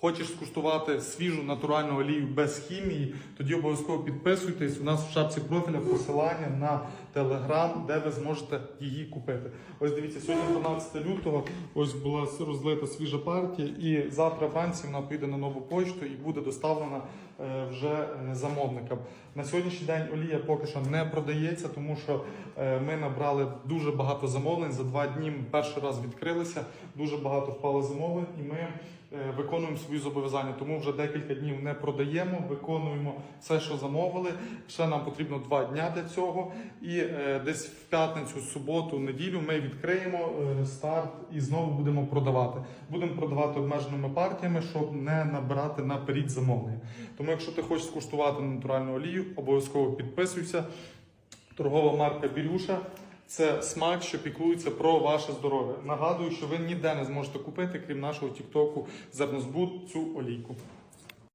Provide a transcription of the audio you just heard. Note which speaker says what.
Speaker 1: Хочеш скуштувати свіжу натуральну олію без хімії, тоді обов'язково підписуйтесь. У нас в шапці профіля посилання на телеграм, де ви зможете її купити. Ось дивіться, сьогодні 12 лютого. Ось була розлита свіжа партія, і завтра вранці вона поїде на нову почту і буде доставлена е, вже е, замовникам. На сьогоднішній день олія поки що не продається, тому що е, ми набрали дуже багато замовлень. За два дні ми перший раз відкрилися, дуже багато впало замовлень, і ми виконуємо свої зобов'язання. Тому вже декілька днів не продаємо, виконуємо все, що замовили. Ще нам потрібно два дня для цього. І е, десь в п'ятницю, суботу, неділю ми відкриємо е, старт і знову будемо продавати. Будемо продавати обмеженими партіями, щоб не набирати наперед замовлення. Тому, якщо ти хочеш скуштувати натуральну олію, обов'язково підписуйся. Торгова марка Бірюша. Це смак, що піклується про ваше здоров'я. Нагадую, що ви ніде не зможете купити, крім нашого тіктоку зернозбуд, цю олійку.